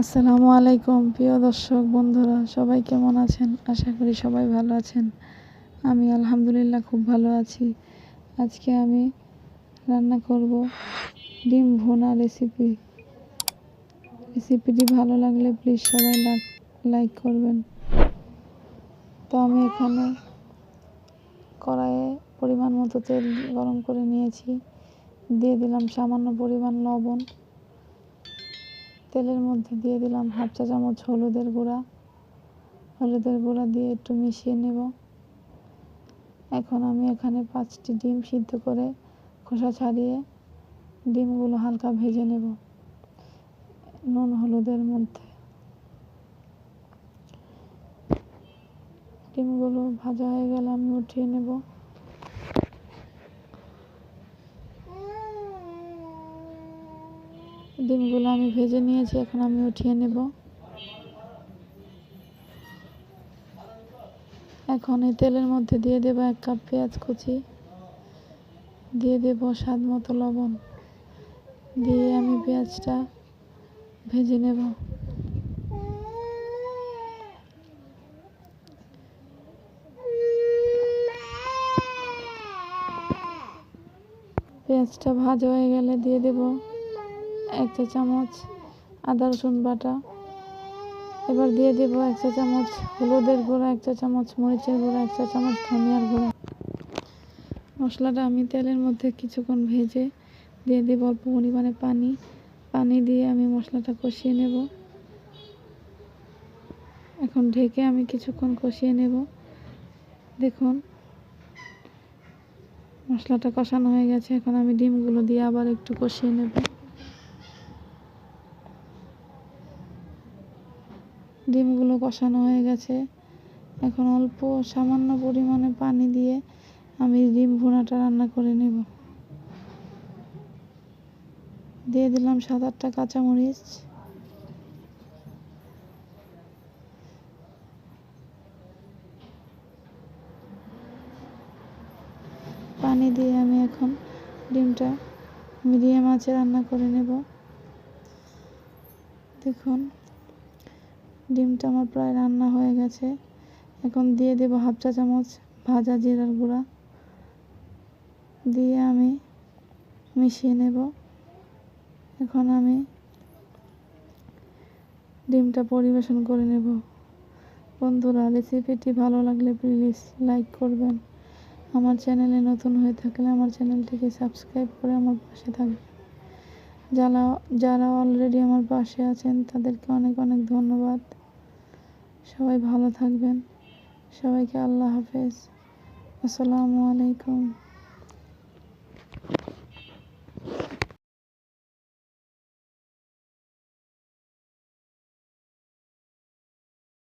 আসসালামু আলাইকুম, প্রিয় দর্শক, বন্ধুরা, সবাই কেমন আছেন? আশা করি সবাই ভালো আছেন। আমি আলহামদুলিল্লাহ খুব ভালো আছি। আজকে আমি রান্না করব ডিম ভুনা রেসিপি। রেসিপিটি ভালো লাগলে প্লিজ সবাই লাইক করবেন। তো আমি এখানে কড়াইয়ে পরিমাণ মতো তেল গরম করে নিয়েছি। দিয়ে দিলাম সামান্য পরিমাণ লবণ। তেলের মধ্যে দিয়ে দিলাম হাফ চা চামচ হলুদের গুঁড়া। হলুদের গুঁড়া দিয়ে একটু মিশিয়ে নেব। এখন আমি এখানে পাঁচটি ডিম সিদ্ধ করে খোসা ছাড়িয়ে ডিমগুলো হালকা ভেজে নেব। নুন, হলুদের মধ্যে। ডিমগুলো ভাজা হয়ে গেলে আমি উঠিয়ে নেব। ডিমগুলো আমি ভেজে নিয়েছি, এখন আমি উঠিয়ে নেব। এখন এই তেলের মধ্যে দিয়ে দেব এক কাপ পেঁয়াজ কুচি, দিয়ে দেব স্বাদ মতো লবণ, দিয়ে আমি পেঁয়াজটা ভেজে নেব। পেঁয়াজটা ভাজা হয়ে গেলে দিয়ে দেব এক চা চামচ আদা রসুন বাটা। এবার দিয়ে দেবো এক চা চামচ হলুদের গুঁড়া, এক চা চামচ মরিচের গুঁড়া, এক চা চামচ ধনিয়ার গুঁড়া। মশলাটা আমি তেলের মধ্যে কিছুক্ষণ ভেজে দিয়ে দেবো অল্প পরিমাণে পানি। পানি দিয়ে আমি মশলাটা কষিয়ে নেব। এখন ঢেকে আমি কিছুক্ষণ কষিয়ে নেব। দেখুন, মশলাটা কষানো হয়ে গেছে। এখন আমি ডিমগুলো দিয়ে আবার একটু কষিয়ে নেব। ডিমগুলো কষানো হয়ে গেছে। এখন অল্প সামান্য পরিমাণে পানি দিয়ে আমি ডিম ভুনাটা রান্না করে নেব। দিয়ে দিলাম সাত আটটা কাঁচামরিচ। পানি দিয়ে আমি এখন ডিমটা মিডিয়াম আঁচে রান্না করে নেব। দেখুন। ডিমটা আমার প্রায় রান্না হয়ে গেছে। এখন দিয়ে দেব হাফ চা চামচ ভাজা জিরার গুঁড়া। দিয়ে আমি মিশিয়ে নেব। এখন আমি ডিমটা পরিবেশন করে নেব। বন্ধুরা রেসিপিটি ভালো লাগলে প্লিজ লাইক করবেন। আমার চ্যানেলে নতুন হয়ে থাকলে আমার চ্যানেলটিকে সাবস্ক্রাইব করে আমার পাশে থাকবেন। যারা যারা অলরেডি আমার পাশে আছেন, তাদেরকে অনেক অনেক ধন্যবাদ। সবাই ভালো থাকবেন। সবাইকে আল্লাহ হাফেজ। আসসালামু আলাইকুম।